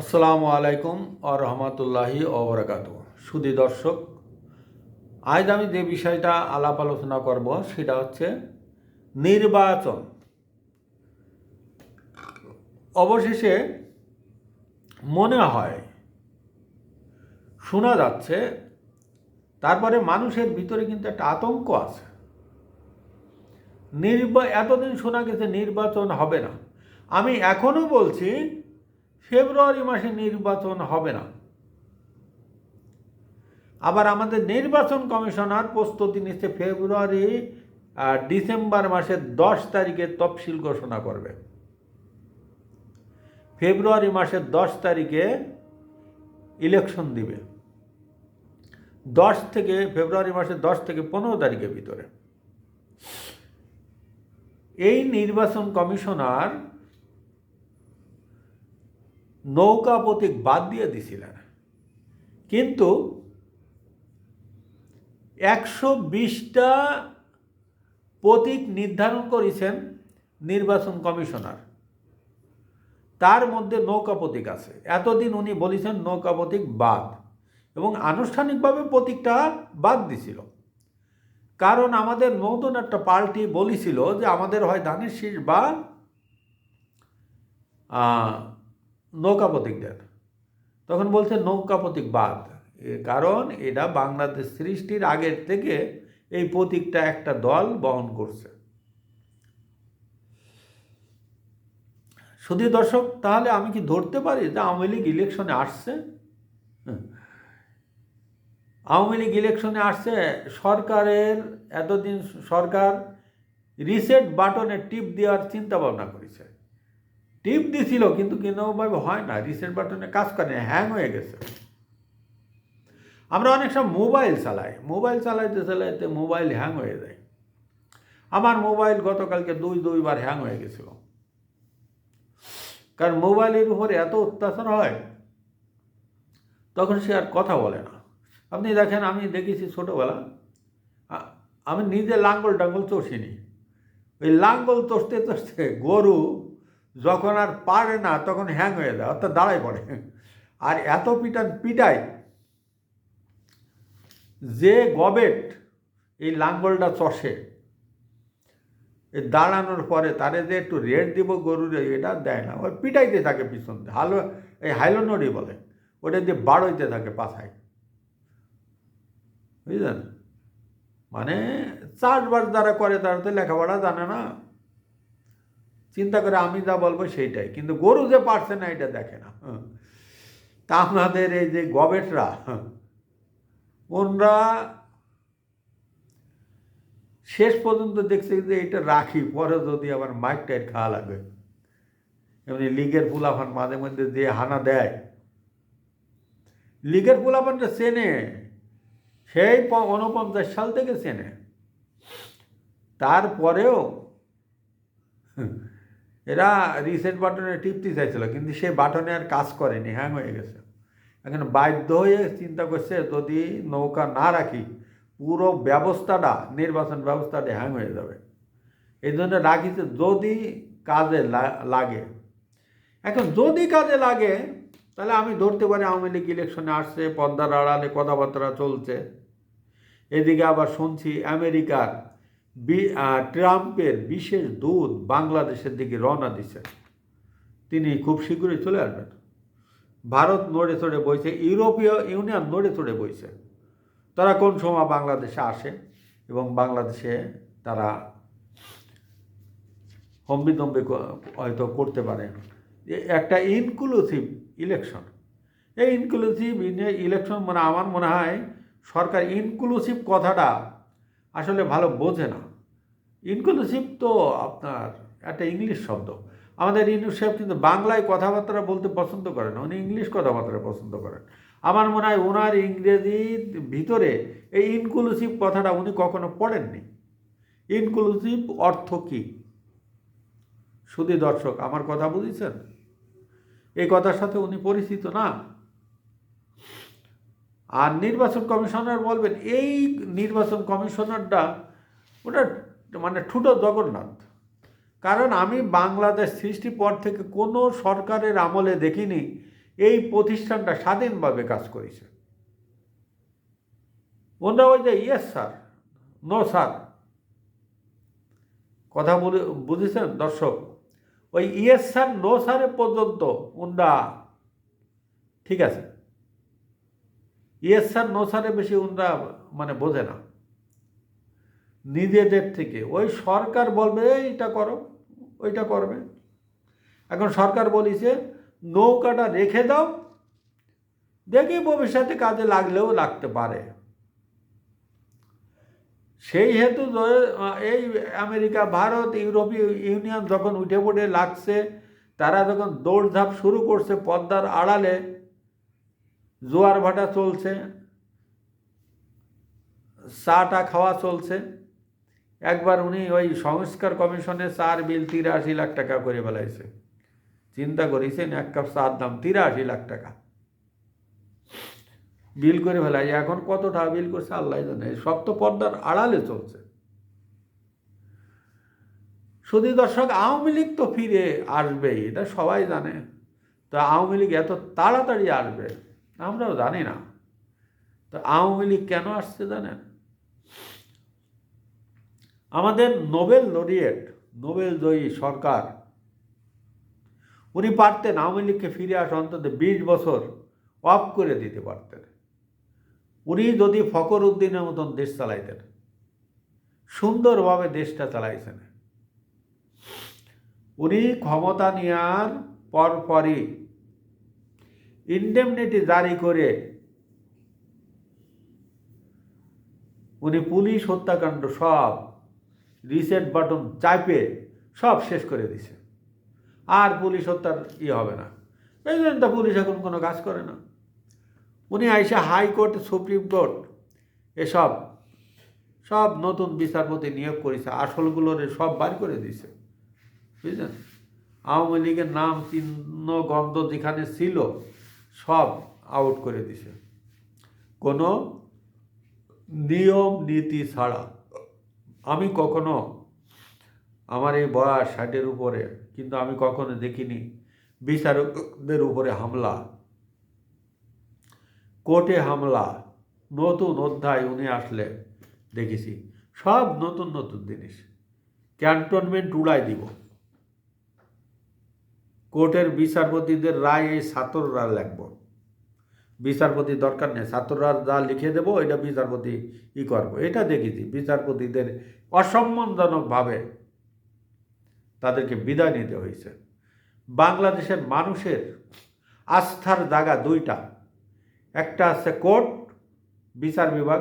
আসসালামু আলাইকুম আ রহমতুল্লাহি অবরাকাত সুদী দর্শক, আজ আমি যে বিষয়টা আলাপ আলোচনা করব সেটা হচ্ছে নির্বাচন। অবশেষে মনে হয়, শোনা যাচ্ছে, তারপরে মানুষের ভিতরে কিন্তু একটা আতঙ্ক আছে। নির্বা, এতদিন শোনা গেছে নির্বাচন হবে না। আমি এখনও বলছি ফেব্রুয়ারি মাসে নির্বাচন হবে না। আবার আমাদের নির্বাচন কমিশনার প্রস্তুতি নিচ্ছে ফেব্রুয়ারি আর ডিসেম্বর মাসের দশ তারিখে তফসিল ঘোষণা করবে। ফেব্রুয়ারি মাসের দশ তারিখে ইলেকশন দিবে। দশ থেকে, ফেব্রুয়ারি মাসের দশ থেকে পনেরো তারিখের ভিতরে। এই নির্বাচন কমিশনার নৌকা প্রতীক বাদ দিয়ে দিছিলেন। কিন্তু একশো বিশটা প্রতীক নির্ধারণ করেছেন নির্বাচন কমিশনার। তার মধ্যে নৌকা প্রতীক আছে। এতদিন উনি বলেছেন নৌকা প্রতীক বাদ এবং আনুষ্ঠানিকভাবে প্রতীকটা বাদ দিছিল। কারণ আমাদের নতুন একটা পার্টি বলেছিল যে আমাদের হয় ধানের শীষ বা নৌকা প্রতীক দেন। তখন বলছে নৌকা প্রতীক বাদ। কারণ এটা বাংলাদেশ সৃষ্টির আগের থেকে এই প্রতীকটা একটা দল বহন করছে। শুধু দর্শক, তাহলে আমি কি ধরতে পারি যে আওয়ামী লীগ ইলেকশনে আসছে। আওয়ামী লীগ ইলেকশনে আসছে, সরকারের এতদিন সরকার রিসেট বাটনে টিপ দেওয়ার চিন্তা ভাবনা করেছে। টিপ দিছিল, কিন্তু কোনোভাবে হয় না রিসেট বাটনে কাজ করে হ্যাং হয়ে গেছে। আমরা অনেক সময় মোবাইল চালাই মোবাইল চালাইতে চালাইতে মোবাইল হ্যাং হয়ে যায়। আমার মোবাইল গতকালকে দুই, দুইবার হ্যাং হয়ে গেছিল। কারণ মোবাইলের উপরে এত অত্যাচার হয়, তখন সে আর কথা বলে না। আপনি দেখেন, আমি দেখেছি ছোটোবেলা আমি নিজে লাঙ্গল টাঙ্গল চষিনি ওই লাঙ্গল চষতে চষতে গরু যখন আর পারে না, তখন হ্যাং হয়ে যায়, অর্থাৎ দাঁড়ায় পড়ে। আর এত পিটান পিটায় যে গবেট এই লাঙ্গলটা চষে দাঁড়ানোর পরে তারে যে একটু রেট দিব গরুর এটা দেয় না। ওই পিটাইতে থাকে পিছন হালো, এই হাইলোনরি বলে, ওটা দিয়ে বাড়ইতে থাকে পাছায়। বুঝলেন? মানে চাষবাস যারা করে তারা তো লেখাপড়া জানে না। চিন্তা করে আমি যা বলব সেইটাই। কিন্তু গরু যে পারছে না, এটা দেখে না। তা আমাদের এই যে গবেটরা ওনরা শেষ পর্যন্ত দেখছে যে এটা রাখি, পরে যদি আবার মাইক টাইট খাওয়া লাগবে। এমনি লিগের ফুলাফান মাঝে মধ্যে যে হানা দেয়। লিগের ফুলাফানটা চেনে। সেই উনপঞ্চাশ সাল থেকে চেনে। তারপরেও এরা রিসেট বাটনে টিপতে চাইছিল, কিন্তু সে বাটনে আর কাজ করেনি হ্যাং হয়ে গেছে। এখন বাধ্য হয়ে চিন্তা করছে, যদি নৌকা না রাখি, পুরো ব্যবস্থাটা, নির্বাচন ব্যবস্থাটা হ্যাং হয়ে যাবে। এই জন্য রাখিছে, যদি কাজে লাগে। এখন যদি কাজে লাগে, তাহলে আমি ধরতে পারি আওয়ামী লীগ ইলেকশনে আসছে, পদ্মার আড়ালে কথাবার্তা চলছে। এদিকে আবার শুনছি, আমেরিকার ট্রাম্পের বিশেষ দূত বাংলাদেশের দিকে রওনা দিচ্ছেন তিনি খুব শীঘ্রই চলে আসবেন। ভারত নড়ে চড়ে বইছে, ইউরোপীয় ইউনিয়ন নড়ে চড়ে বইছে। তারা কোন সময় বাংলাদেশে আসে এবং বাংলাদেশে তারা হম্বিদম্বি হয়তো করতে পারে। একটা ইনক্লুসিভ ইলেকশন এই ইনক্লুসিভ ইলেকশন মানে আমার মনে হয় সরকার ইনক্লুসিভ কথাটা আসলে ভালো বোঝে না। ইনক্লুসিভ তো আপনার একটা ইংলিশ শব্দ। আমাদের সাহেব কিন্তু বাংলায় কথাবার্তা বলতে পছন্দ করেন উনি ইংলিশ কথাবার্তা পছন্দ করেন। আমার মনে হয় ওনার ইংরেজির ভিতরে এই ইনক্লুসিভ কথাটা উনি কখনো পড়েননি। ইনক্লুসিভ অর্থ কী? শুধু দর্শক, আমার কথা বুঝেছেন? এই কথার সাথে উনি পরিচিত না? আর নির্বাচন কমিশনার বলবেন, এই নির্বাচন কমিশনারটা ওটা মানে ঠুটো জগন্নাথ। কারণ আমি বাংলাদেশ সৃষ্টির পর থেকে কোনো সরকারের আমলে দেখিনি, এই প্রতিষ্ঠানটা স্বাধীনভাবে কাজ করেছে। ওনারা ওই যে ইয়েস স্যার নো স্যার কথা বুঝেছেন দর্শক? ওই ইয়েস স্যার নো স্যারে পর্যন্ত ওনরা, ঠিক আছে? ইয়েস স্যার নো স্যারে বেশি ওনরা মানে বোঝে না। নিজেদের থেকে। ওই সরকার বলবে এইটা করো, ওইটা করবে। এখন সরকার বলিছে, নৌকাটা রেখে দাও, দেখি ভবিষ্যতে কাজে লাগলেও লাগতে পারে। সেই হেতু এই আমেরিকা, ভারত ইউরোপীয় ইউনিয়ন যখন উঠে পড়ে লাগছে, তারা যখন দৌড়ঝাঁপ শুরু করছে পদ্মার আড়ালে জোয়ার ভাটা চলছে, চাটা খাওয়া চলছে। একবার উনি ওই সংস্কার কমিশনে চার বিল তিরাশি লাখ টাকা করে ফেলাইছে। চিন্তা করেছেন, এক কাপ চার দাম তিরাশি লাখ টাকা। বিল করে ফেলাই এখন কত টাকা বিল করছে আল্লাহ জানে। সব তো পর্দার আড়ালে চলছে। শুধু দর্শক, আওয়ামী লীগ তো ফিরে আসবেই, এটা সবাই জানে। তো আওয়ামী লীগ এত তাড়াতাড়ি আসবে? আমরাও জানি না। তো আওয়ামী লীগ কেন আসছে জানেন? আমাদের নোবেল লরিয়েট, নোবেল জয়ী সরকার, উনি পারতেন আওয়ামী লীগকে ফিরে আসা অন্তত বিশ বছর অফ করে দিতে পারতেন। উনি যদি ফকর উদ্দিনের মতন দেশ চালাইতেন, সুন্দরভাবে দেশটা চালাইছেন। উনি ক্ষমতা নেওয়ার পরপরই ইন্ডেমনিটি জারি করে উনি পুলিশ হত্যাকাণ্ড সব রিসেট বাটন চাপে সব শেষ করে দিছে। আর পুলিশ হত্যার ইয়ে হবে না। এই জন্য তো পুলিশ এখন কোনো কাজ করে না। উনি আইসে হাইকোর্ট সুপ্রিম কোর্ট এসব, সব নতুন বিচারপতি নিয়োগ করেছে আসলগুলোর সব বার করে দিছে। বুঝলেন? আওয়ামী লীগের নাম, চিহ্ন, গন্ধ যেখানে ছিল সব আউট করে দিছে। কোনো নিয়ম, নীতি ছাড়া। আমি কখনো আমার এই বয়স ষাটের উপরে, কিন্তু আমি কখনো দেখিনি বিচারকদের উপরে হামলা। কোর্টে হামলা, নতুন অধ্যায় উনি আসলে দেখেছি। সব নতুন নতুন জিনিস। ক্যান্টনমেন্ট উড়াই দিব। কোর্টের বিচারপতিদের রায় এই ছাত্ররা লিখব। বিচারপতি দরকার নেই, ছাত্ররা যা লিখে দেবো, এটা বিচারপতি ই করব। এটা দেখেছি, বিচারপতিদের অসম্মানজনকভাবে তাদেরকে বিদায় নিতে হয়েছে। বাংলাদেশের মানুষের আস্থার জায়গা দুইটা। একটা আছে কোর্ট, বিচার বিভাগ,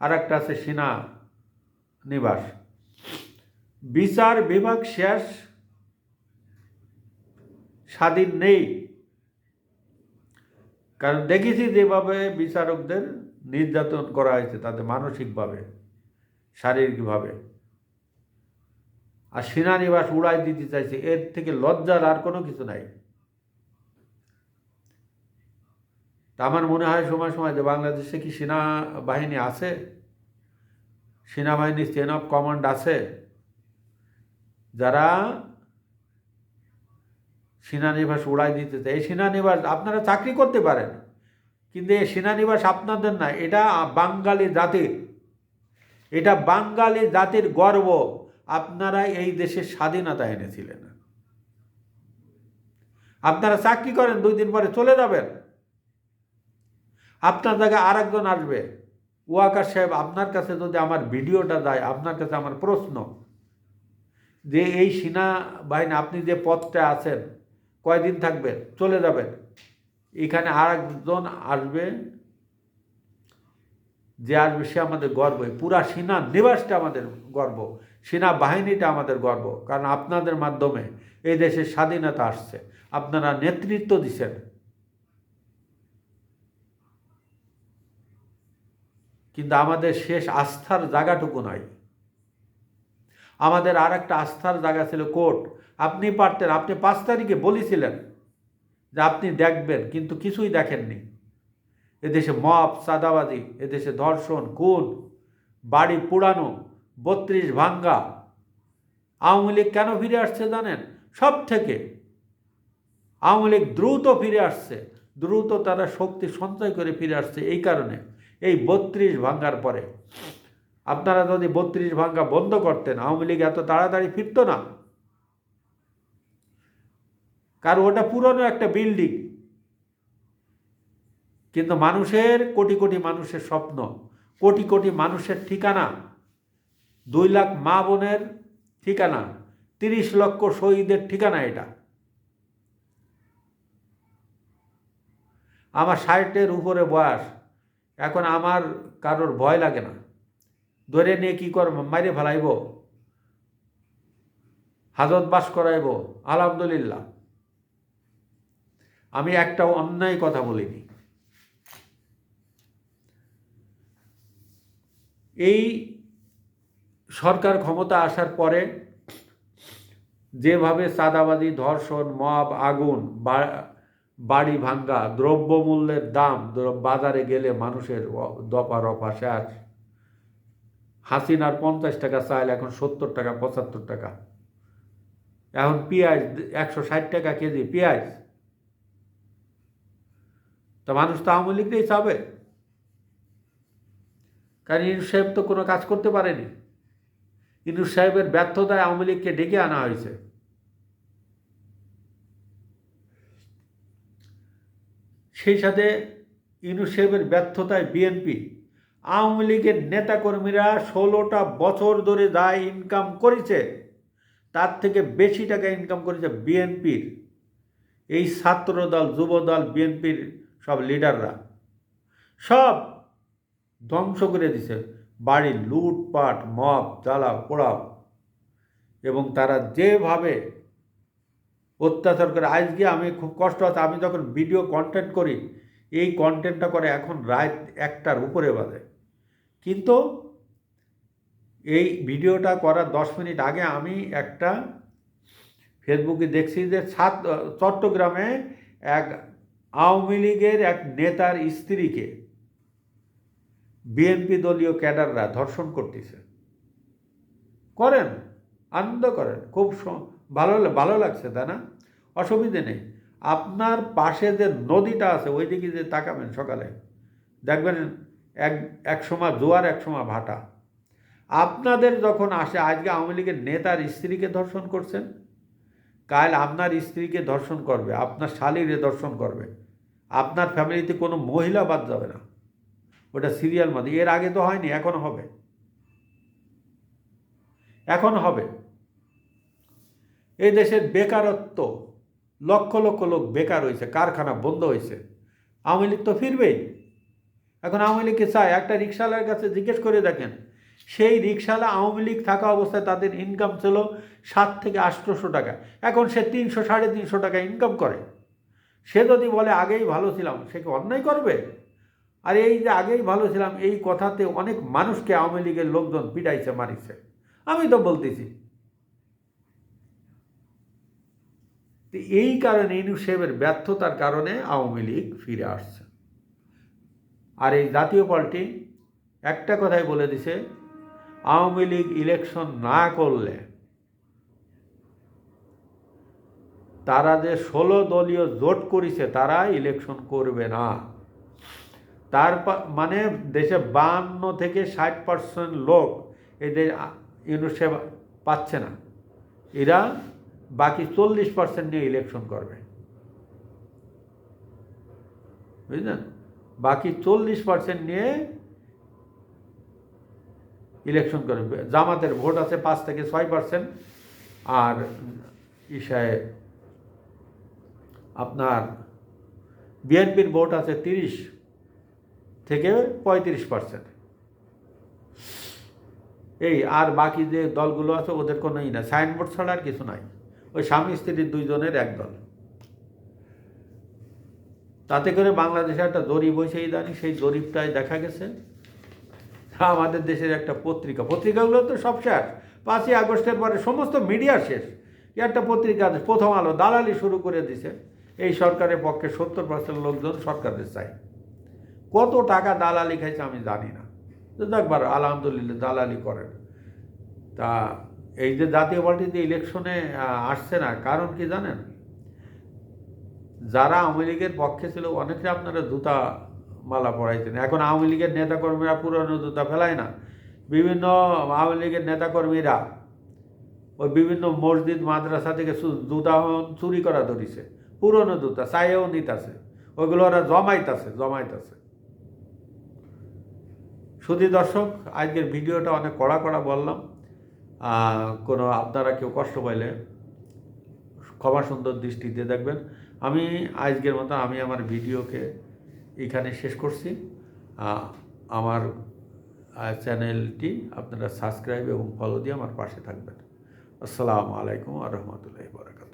আর একটা আছে সেনা নিবাস। বিচার বিভাগ শেষ স্বাধীন নেই। কারণ দেখেছি যেভাবে বিচারকদের নির্যাতন করা হয়েছে তাদের মানসিকভাবে, শারীরিকভাবে। আর সেনানিবাস উড়াই দিতে চাইছে, এর থেকে লজ্জার আর কোনো কিছু নাই। আমার মনে হয় সময় সময় যে বাংলাদেশে কি সেনাবাহিনী আছে? সেনাবাহিনীর চেন অফ কমান্ড আছে। যারা সেনানিবাস উড়াই দিতে চায়। এই সেনানিবাস আপনারা চাকরি করতে পারেন, কিন্তু এই সেনানিবাস আপনাদের না, এটা বাঙালি জাতির। এটা বাঙালি জাতির গর্ব। আপনারা এই দেশের স্বাধীনতা এনেছিলেন। আপনারা চাকরি করেন, দুই দিন পরে চলে যাবেন। আপনার জায়গায় আর একজন আসবে। ওয়াকার সাহেব, আপনার কাছে যদি আমার ভিডিওটা যায়, আপনার কাছে আমার প্রশ্ন যে এই সেনাবাহিনী, আপনি যে পদটা আছেন কয়দিন থাকবেন? চলে যাবেন। এখানে আর একজন আসবে, যে আসবে সে আমাদের গর্ব। পুরা সেনা নিবাসটা আমাদের গর্ব, সেনা বাহিনীটা আমাদের গর্ব, কারণ আপনাদের মাধ্যমে এই দেশের স্বাধীনতা আসছে। আপনারা নেতৃত্ব দিচ্ছেন কিন্তু আমাদের শেষ আস্থার জায়গাটুকু নয়। আমাদের আর একটা আস্থার জায়গা ছিল কোর্ট। আপনি পারতেন, আপনি পাঁচ তারিখে বলেছিলেন যে আপনি দেখবেন, কিন্তু কিছুই দেখেননি। এদেশে মপ সাদাবাজি, এদেশে ধর্ষণ, খুন, বাড়ি পুড়ানো, বত্রিশ ভাঙ্গা। আওয়ামী লীগ কেন ফিরে আসছে জানেন? সব থেকে আওয়ামী লীগ দ্রুত ফিরে আসছে, দ্রুত তারা শক্তি সঞ্চয় করে ফিরে আসছে এই কারণে, এই বত্রিশ ভাঙ্গার পরে। আপনারা যদি বত্রিশ ভাঙ্গা বন্ধ করতেন, আওয়ামী লীগ এত তাড়াতাড়ি ফিরত না। কারণ ওটা পুরনো একটা বিল্ডিং কিন্তু মানুষের, কোটি কোটি মানুষের স্বপ্ন, কোটি কোটি মানুষের ঠিকানা, দুই লাখ মা বোনের ঠিকানা, তিরিশ লক্ষ শহীদের ঠিকানা এটা। আমার ষাটের উপরে বয়স, এখন আমার কারোর ভয় লাগে না। ধরে নিয়ে কী করব? মাইরে ফেলাইব? হাজত বাস করাইব? আলহামদুলিল্লাহ। আমি একটা অন্যায় কথা বলিনি। এই সরকার ক্ষমতা আসার পরে যেভাবে চাঁদাবাজি, ধর্ষণ, মব, আগুন বাড়ি ভাঙ্গা, দ্রব্যমূল্যের দাম বাজারে গেলে মানুষের দফা রফা শেষ। হাসিনার পঞ্চাশ টাকা চাল এখন সত্তর টাকা, পঁচাত্তর টাকা। এখন পেঁয়াজ একশো ষাট টাকা কেজি, পেঁয়াজ। তা মানুষ তো আওয়ামী লীগটাই চাবে। কারণ ইনুস সাহেব তো কোনো কাজ করতে পারেনি। ইনুস সাহেবের ব্যর্থতায় আওয়ামী লীগকে ডেকে আনা হয়েছে। সেই সাথে ইনুস সাহেবের ব্যর্থতায় বিএনপি আওয়ামী লীগের নেতাকর্মীরা ষোলোটা বছর ধরে যা ইনকাম করেছে, তার থেকে বেশি টাকা ইনকাম করেছে বিএনপির এই ছাত্র দল যুব দল বিএনপির সব লিডাররা সব ধ্বংস করে দিছে। বাড়ি লুটপাট মপ জ্বালা পোড়াও। এবং তারা যেভাবে অত্যাচার করে, আজকে আমি খুব কষ্ট আছে, আমি যখন ভিডিও কন্টেন্ট করি, এই কন্টেন্টটা করে এখন রাত একটার উপরে বাজে। কিন্তু এই ভিডিওটা করার দশ মিনিট আগে আমি একটা ফেসবুকে দেখছি যে সাত চট্টগ্রামে এক আওয়ামী লীগের এক নেতার স্ত্রীকে বিএনপি দলীয় ক্যাডাররা ধর্ষণ করতেছে। করেন, আনন্দ করেন, খুব ভালো ভালো লাগছে, তাই না? অসুবিধে নেই। আপনার পাশে যে নদীটা আছে ওই দিকে যে তাকাবেন সকালে, দেখবেন এক এক সময় জোয়ার, এক সময় ভাটা। আপনাদের যখন আসে, আজকে আওয়ামী লীগের নেতার স্ত্রীকে ধর্ষণ করছেন, কাল আপনার স্ত্রীকে ধর্ষণ করবে, আপনার শালীরে দর্শন করবে, আপনার ফ্যামিলিতে কোনো মহিলা বাদ যাবে না। ওটা সিরিয়াল মধ্যে। এর আগে তো হয়নি, এখন হবে। এখন হবে। এই দেশের বেকারত্ব, লক্ষ লক্ষ লোক বেকার হয়েছে, কারখানা বন্ধ হয়েছে। আওয়ামী লীগ তো ফিরবেই। এখন আওয়ামী লীগকে চায়? একটা রিক্সাওয়ালার কাছে জিজ্ঞেস করে দেখেন, সেই রিক্সাওয়ালা আওয়ামী লীগ থাকা অবস্থায় তাদের ইনকাম ছিল সাত থেকে আটশোশো টাকা। এখন সে তিনশো, সাড়ে তিনশো টাকা ইনকাম করে। সে যদি বলে, আগেই ভালো ছিলাম সে কি অন্যায় করবে? আর এই যে, আগেই ভালো ছিলাম এই কথাতে অনেক মানুষকে আওয়ামী লীগের লোকজন পিটাইছে, মারিছে। আমি তো বলতেছি। এই কারণে ইনুসেবের ব্যর্থতার কারণে আওয়ামী লীগ ফিরে আসছে। আর এই জাতীয় পার্টি একটা কথাই বলে দিছে, আওয়ামী লীগ ইলেকশন না করলে তারা যে ষোলো দলীয় জোট করেছে, তারা ইলেকশন করবে না। তার মানে দেশে বান্ন থেকে ষাট পার্সেন্ট লোক এদের ইউনিসেফ পাচ্ছে না। এরা বাকি চল্লিশ পার্সেন্ট নিয়ে ইলেকশন করবে। বুঝলেন? বাকি চল্লিশ পার্সেন্ট নিয়ে ইলেকশন করে। জামাতের ভোট আছে পাঁচ থেকে ছয় পার্সেন্ট আর ইসায় আপনার বিএনপির ভোট আছে তিরিশ থেকে পঁয়ত্রিশ পার্সেন্ট এই আর বাকি যে দলগুলো আছে ওদের কোনোই না সাইনবোর্ড ছাড়া আর কিছু নাই। ওই স্বামী স্ত্রীর দুইজনের এক দল। তাতে করে বাংলাদেশে একটা জরিপ হয়েছে ইদানি সেই জরিপটায় দেখা গেছে। আমাদের দেশের একটা পত্রিকা, পত্রিকাগুলো তো সব শেষ। পাঁচই আগস্টের পরে সমস্ত মিডিয়া শেষ। একটা পত্রিকা প্রথম আলো, দালালি শুরু করে দিছে। এই সরকারের পক্ষে সত্তর পার্সেন্ট লোকজন সরকারের চাই কত টাকা দালালি খাইছে আমি জানি না। দেখবার আলহামদুলিল্লাহ দালালি করেন। তা এই যে জাতীয় পার্টি যে ইলেকশনে আসছে না, কারণ কি জানেন? যারা আওয়ামী লীগের পক্ষে ছিল, অনেকে আপনারা জুতা মালা পড়াইতেন এখন আওয়ামী লীগের নেতাকর্মীরা পুরনো জুতা ফেলায় না। বিভিন্ন আওয়ামী লীগের নেতাকর্মীরা ওই বিভিন্ন মসজিদ, মাদ্রাসা থেকে জুতা চুরি করা ধরিছে। পুরনো জুতা চাইয়েও নিতাছে। ওইগুলো ওরা জমাইতাছে জমাইতাছে। শুধু দর্শক, আজকের ভিডিওটা অনেক কড়া কড়া বললাম। কোনো আপনারা কেউ কষ্ট পাইলে ক্ষমা সুন্দর দৃষ্টিতে দেখবেন। আমি আজকের মতো আমি আমার ভিডিওকে এখানে শেষ করছি। আমার চ্যানেলটি আপনারা সাবস্ক্রাইব এবং ফলো দিয়ে আমার পাশে থাকবেন। আসসালামু আলাইকুম আ রহমতুল্লাহ বরাকাত